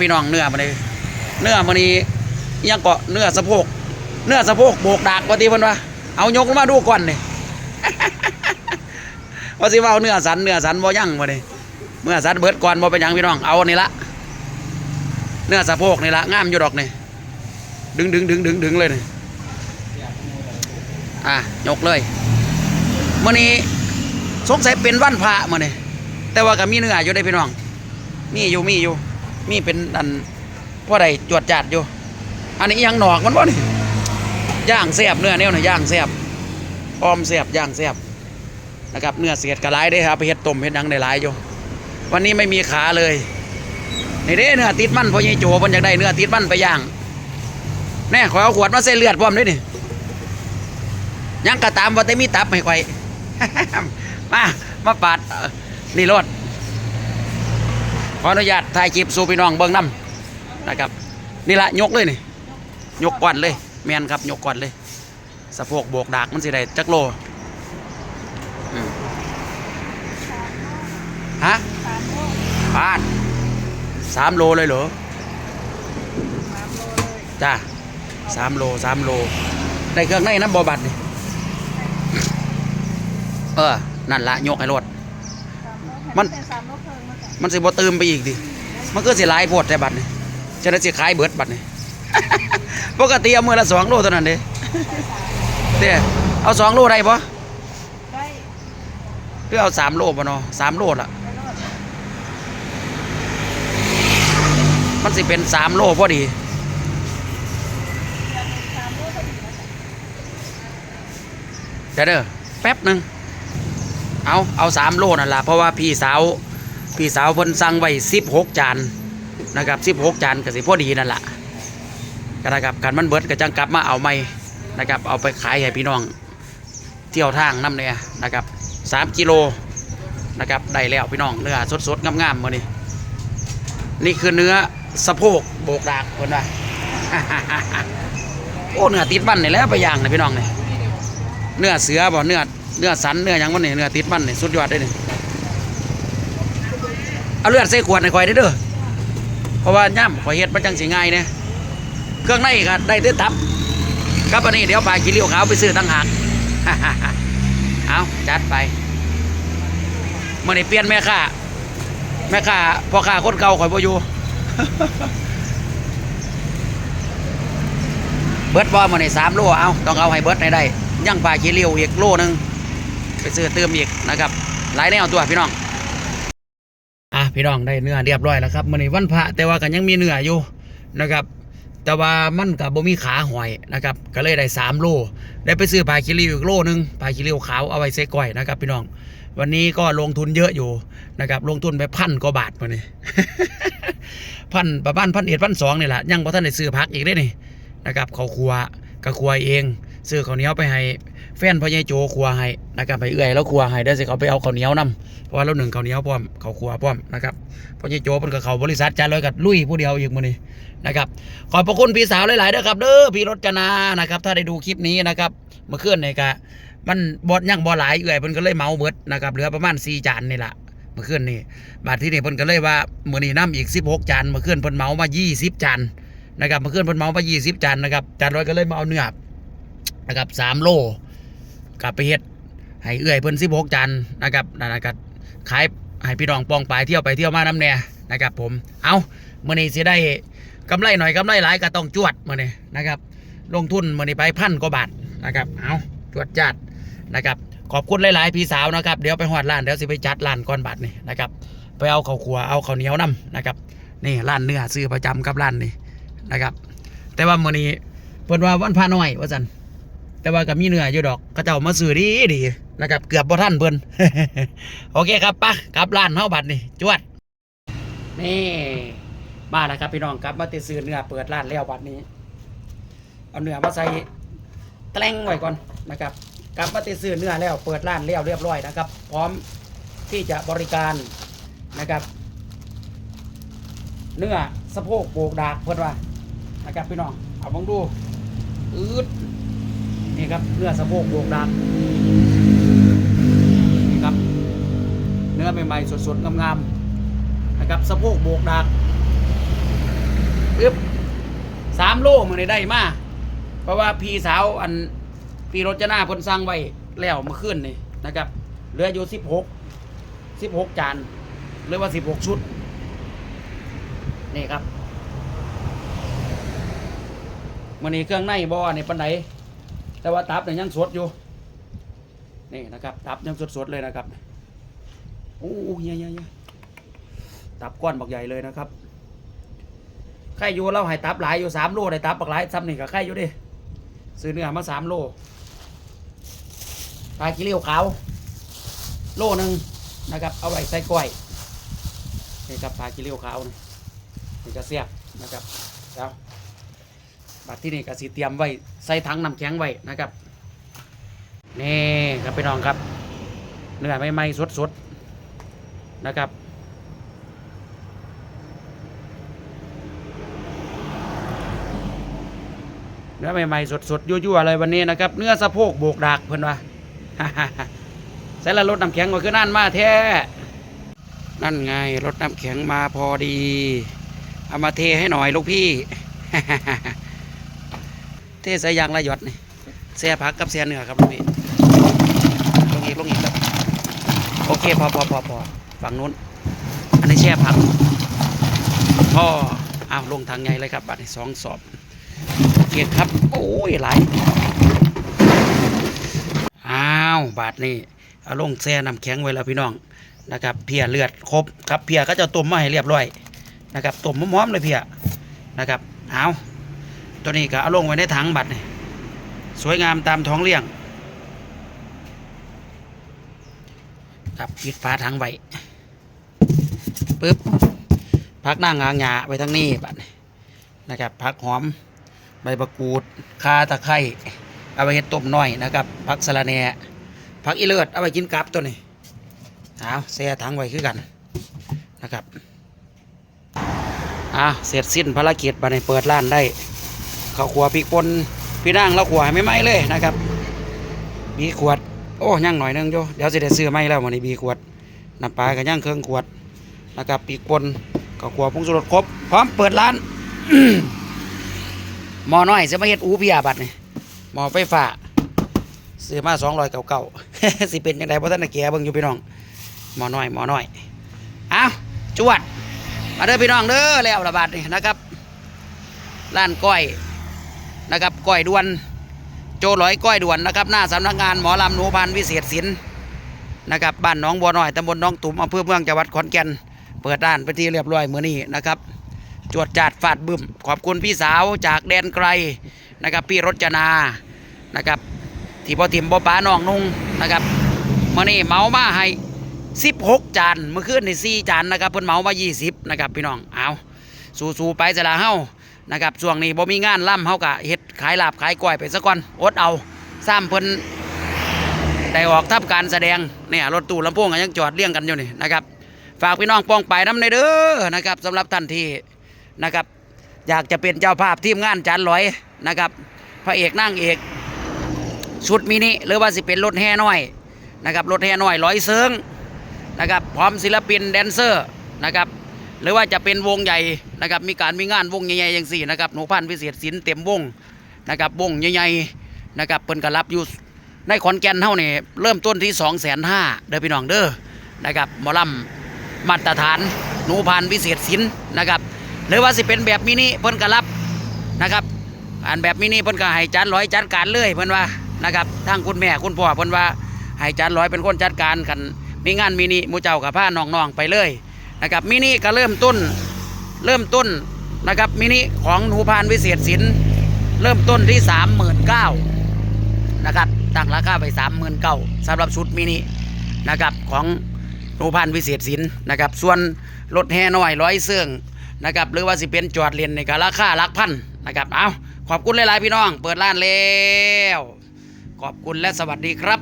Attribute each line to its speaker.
Speaker 1: พี่น้องเนื้อมันเลยเนื้อมันนี่ยังเกาะเนื้อสะโพก เนื้อสะโพกโบกดากว่าตีเพิ่นว่าเอายกมาดูก่อนนี่ว่าสิว่าเนื้อสันเนื้อสันบ่ยั่งบ่นี่เมื่อสันเบิดก่อนบ่เป็นยังพี่น้องเอานี่ละเนื้อสะโพกนี่ละงามอยู่ดอกนี่ดึงดึงดึงดึงดึงเลยนี่อะยกเลยมื้อนี้สงสัยเป็นวันพระมื้อนี้แต่ว่าก็มีเนื้ออยู่ได้พี่น้องมีอยู่มีอยู่ มีเป็นอันพ่อใดจวดจัดอยู่ อันนี้ยังหนอกมันบ่นี่ย่างแซ่บเนื้อแนวนี่ย่างแซ่บออมแซ่บย่างแซ่บนะครับเนื้อเสียดกระไรได้ครับไปเฮ็ดต้มเฮ็ดหยังได้หลายอยู่ วันนี้ไม่มีขาเลยนี่เด้เนื้อติดมันพ่อใหญ่โจเพิ่นอยากได้เนื้อติดมันไปย่างแน่ขอเอาขวดมาใส่เลือดพร้อมด้วยนี่ยังกระตามว่าแต่มีตับให้ข่อยมามาปาดนี่รถ ขออนุญาตถ่ายคลิปสู่พี่น้องเบิ่งน้ำนะครับ นี่ละยกเลยนี่ยกก่อนเลยแมนครับยกก่อนเลยสะโพกโบกดากมันสิได้จักโลฮะบาทสามโลเลยเหรอจ้าสามโลสามโลได้เครื่องในน้ำบอบัตนี่เออ นั่นละยกให้รถมัน มันสิบ่เติมไปอีกดิมันก็สิหลายโพดแต่บัตรนี่จะได้สิขายเบิดบัตรนี่ปกติเอามือละสองโลเท่านั้นเด้เด้เอาสองโลได้ปะ
Speaker 2: ได้
Speaker 1: หรือเอาสามโลปะเนาะสามโลละมันสิเป็นสามโลพอดีเดี๋ยวเด้อแป๊บหนึ่งเอาเอาสามโลนั่นแหละเพราะว่าพี่สาว พี่สาวเพิ่นสั่งไว้สิบหกจานนะครับสิบหกจานก็สิพอดีนั่นแหละก็นะครับการมันเบิดก็จังกลับมาเอาใหม่นะครับเอาไปขายให้พี่น้องเที่ยวทางน้ำเนี่ยนะครับสามกิโลนะครับได้แล้วพี่น้องเนื้อสดๆงามๆมานี่นี่คือเนื้อสะโพกโบกดากเพิ่นว่าโอ้เนื้อติดมันนี่แหล้วไปย่างนะพี่น้องนี่เนื้อเสือบ่เนื้อเนื้อสันเนื้อยังมันนี่เนื้อติดมันนี่สุดยอดเลยนี่ เอาเลือดใส่ขวดให้ข่อยได้เด้อเพราะว่าย่ำข่อยเฮ็ดมันจังสิง่ายเนี่ยเครื่องในก็ได้แต่ตับ ครับอันนี้เดี๋ยวปลากิริ้วขาวไปซื้อตั้งหากเอาจัดไปมื่อนี้เปลี่ยนแม่ค้าแม่ค้าพ่อค้าคนเก่าข่อยบ่อยู่เบิร์ดบ่มื่อนี้สามโลเอาต้องเอาให้เบิดให้ได้ย่างปลากิริ้วอีกโลหนึงไปซื้อเติมอีกนะครับ หลายแนวตัวพี่น้อง พี่น้องได้เนื้อเรียบร้อยแล้วครับมื้อนี้วันพระแต่ว่ากันยังมีเนื้ออยู่นะครับ แต่ว่ามันกับบ่มีขาหอยนะครับ ก็เลยได้3โล ได้ไปซื้อปลาคิริวอีกโลนึงปลาคิริวขาวเอาไว้ใส่ก้อยนะครับ พี่น้อง วันนี้ก็ลงทุนเยอะอยู่นะครับ ลงทุนไปพันกว่าบาทมื้อนี้พันประมาณพันเอ็ดพันสองนี่แหละยังบ่ทันได้ซื้อพักอีกได้นี่นะครับเขาวครัวก็ครัวเอง ซื้อข้าวเหนียวไปให้ แฟนพ่อใหญ่โจครัวให้นะครับไปเอื้อยแล้วครัวให้ได้สิเขาไปเอาข้าวเหนียวนํเพราะว่าเราหนึ่งข้าวเหนียวพร้อมข้าวคั่วพร้อมนะครับพราะยี่โจเป็นกับเขาบริษัทจานร้อยกับลุยผู้เดียวอีกมือนี้นะครับขอบพระคุณพี่สาวหลายๆเด้อครับเด้อพี่รจนานะครับถ้าได้ดูคลิปนี้นะครับมาเมื่อคืนก็มันบดยังบ่หลายเอื่อยเพิ่นก็เลยเมาเบิดนะครับเหลือประมาณ4จานนี่ล่ะเมื่อนนี่บาดที่นี่เพิ่นก็เลยว่ามือนี้น้ำอีก16จานมาเมื่อนเพิ่นเมามา20จานนะครับมาเมื่อนเพิ่นเมามา20จานนะครับจานร้อยก็เลยมาเอาเนื้อนะครับ3โล กลับไปเฮ็ดให้เอื่อยเพิ่น16จานนะครับนั่นนะครับขายให้พี่น้องปองปลายเที่ยวไปเที่ยวมาน้ำแน่นะครับ ผมเอาเมื่อนี้สิได้กำไรหน่อยกำไรหลายก็ต้องจวดเมื่อนี้นะครับ ลงทุนเมื่อนี้ไปพันกว่าบาทนะครับเอาจวดจัดนะครับขอบคุณหลาย ๆ พี่สาวนะครับ เดี๋ยวไปหอดร้านเดี๋ยวสิไปจัดร้านก้อนบาทนี่นะครับไปเอาข้าวขัวเอาข้าวเหนียวน้ำนะครับนี่ร้านเนื้อซื้อประจำกับร้านนี่นะครับ แต่ว่าเมื่อนี้เพิ่นว่าวันพาน้อยว่าสัน แต่ว่าก็มีเหนื้อยอยู่ดอกก็เจ้ามาซื้อดีดีนะครับ เกือบบ่ทันเพิ่นโอเคครับปะกลับร้านเฮาบัดนี่จวด นี่มาแล้วครับพี่น้องกลับมาติซื้อเนื้อเปิดร้านแล้วบัดนี้ เอาเนื้อมาใส่แกล้งไว้ก่อนนะครับกลับมาติซื้อเนื้อแล้วเปิดร้านแล้วเรียบร้อยนะครับ พร้อมที่จะบริการนะครับ เนื้อสะโพกโบกดากเพิ่นว่านะครับพี่น้องเอาบังดูอืด นี่ครับเนื้อสะโพกโบกดากนี่ครับ เนื้อใหม่ๆสดๆงามๆนะครับสะโพกโบกดากปึ๊บสามโลมือนี้ได้มาเพราะว่าพี่สาวอันพี่รจนาพนสร้างไว้แล้วมื่อคืนนี่นะครับเหลืออยู่สิบหกสิบหกจานหรือว่าสิบหกชุด นี่ครับมันนี้เครื่องในบ่อนี่ปันไหน แต่ว่าตับเนี่ยยังสดอยู่ นี่นะครับ ตับยังสดๆเลยนะครับโอ้โหเฮียเยยตับก้อนบักใหญ่เลยนะครับไข่อยู่เราให้ตับหลายอยู่สามโลได้ตับบักหลายซ้ำนี่กับไข่อยู่ดิซื้อเนื้อมาสามโลปลากิเลียวขาวโลหนึ่งนะครับ เอาไว้ใส่กล้วยนี่ครับปลากิเลียวขาวนี่นี่ก็เสียบนะครับแล้ว บัดที่นี่ก็สีเตรียมไว้ใส่ถังน้ำแข็งไว้นะครับนี่ครับพี่น้องครับเนื้อใหม่ๆสดๆนะครับเนื้อใหม่ๆสดๆยั่วๆเลยวันนี้นะครับ เนื้อสะโพกโบกดากเพิ่อนว่าใส่ละรถน้ำแข็งก็คือนั่นมาแท้นั่นไงรถน้ำแข็งมาพอดี เอามาเทให้หน่อยลูกพี่ ใส่ยางระหยดนี่แซ่ผักกับแซ่เนื้อครับลูกพี่ลงอีกลงอีกครับโอเคพอพอพอพอฝั่งนู้น อันนี้แช่ผักพ่ออาลงทางไงเลยครับบัตรสองสอบเกียรครับ โอ้ยหลายอ้าวบาทนี่เอาลงแช่น้ำแข็งไว้แล้วพี่น้องนะครับ เพียเลือดครบครับเพียก็จะต้มมาให้เรียบร้อยนะครับต้มหอมๆเลยเพียนะครับเอา ตัวนี้ก็เอาลงไว้ในถังบัตรนี่สวยงามตามท้องเรื่องครับปิดฝาถังไว้ปึ๊บพักนั่งงางหยาไว้ทั้งนี้บัดนี้นะครับพักหอมใบมะกูดคาตะไคร้เอาไปเฮ็ดต้มน้อยนะครับพักสะระแหน่พักอีเลิศเอาไปกินกับตัวนี้เอาแช่ถังไว้คือกันนะครับอะเสร็จสิ้นภารกิจบัดนี้เปิดร้านได้ ข้าวขัวพริกป่นพี่นางเราขัวไม่ไหมเลยนะครับ มีขวด โอ้ย่างหน่อยนึงโยเดี๋ยวสิได้ซื้อไม่แล้ววันนี้มีขวดน้ำปลากับย่างเครื่องขวดนะครับปีกปนกับขวดผงชูรสครบ พร้อมเปิดร้านหมอน้อยจะมาเฮ็ดอูเพียบัดนี่หมอไฟฟ้าซื้อมาสองร้อยเก่าเก่าๆสิเป็นยังไงเพราะท่านน่ะแก่เบิ่งอยู่พี่น้องหมอน้อยหมอน้อยเอาจวดมาเด้อพี่น้องเด้อแล้วระบาดนี่นะครับร้านก้อย นะครับก้อยด่วน โจหลอยก้อยด่วนนะครับ หน้าสำนักงานหมอลำหนูพันวิเศษศิลป์นะครับบ้านหนองบัวน้อยตำบลหน้องตุ่มอำเภอเมืองจังหวัดขอนแก่น เปิดด้านไปนที่เรียบร้อยเมื่อนี้นะครับ จวดจาดฟาดบึมขอบคุณพี่สาวจากแดนไกลนะครับ พี่รจนานะครับที่พอถิ่มบ่ป้าน้องนุ่งนะครับเมื่อนี้เมามาให้16 จานเมื่อคืนนี่4จานนะครับเพิ่นเมามา 20 นะครับพี่น้องเอาสู้ๆไปจะละเฮา นะครับช่วงนี้บ่มีงานล่ำเฮากะเฮ็ดขายลาบขายก้อยไปซะก่อนอดเอาซ้ำเพิ่นได้ออกทับการแสดงเนี่ยรถตู้ลำโพงก็ยังจอดเลี้ยงกันอยู่นี่นะครับ ฝากพี่น้องป้องไปน้ำในเด้อนะครับสำหรับท่านที่นะครับ อยากจะเป็นเจ้าภาพทีมงานจานลอยนะครับพระเอกนั่งเอกชุดมินิหรือว่าสิเป็นรถแห่น้อยนะครับรถแห่น้อยร้อยเซิงนะครับพร้อมศิลปินแดนเซอร์นะครับ หรือว่าจะเป็นวงใหญ่นะครับมีการมีงานวงใหญ่ๆอย่างสี่นะครับหนูพันธุ์พิเศษศิลป์เต็มวงนะครับวงใหญ่ๆนะครับเพิ่นก็รับอยู่ในขอนแก่นเท่านี่เริ่มต้นที่2องแสนห้าเด้อพี่น้องเด้อนะครับหมอลำมาตรฐานหนูพันธุ์พิเศษศิลป์นะครับหรือว่าสิเป็นแบบมินิเพิ่นก็รับนะครับอันแบบมินิเพิ่นก็ให้จัดร้อยจัดการเลยเพิ่นว่านะครับทั้งคุณแม่คุณพ่อเพิ่นว่าให้จัดร้อยเป็นคนจัดการกันมีงานมินิมูเจ้ากับผ้าน้องๆไปเลย นะครับมินิก็เริ่มต้นเริ่มต้นนะครับมินิของหนูพานวิเศษศิลป์เริ่มต้นที่สามหมื่นเก้านะครับตั้งราคาไปสามหมื่นเก้าสำหรับชุดมินินะครับของหนูพานวิเศษศิลป์นะครับส่วนรถแห่น้อยร้อยเสื่องนะครับหรือว่าสิเป็นจอดเรียนในการาคาลักพันนะครับเอาขอบคุณหลาย ๆ พี่น้อง เปิดร้านแล้ว ขอบคุณและสวัสดีครับ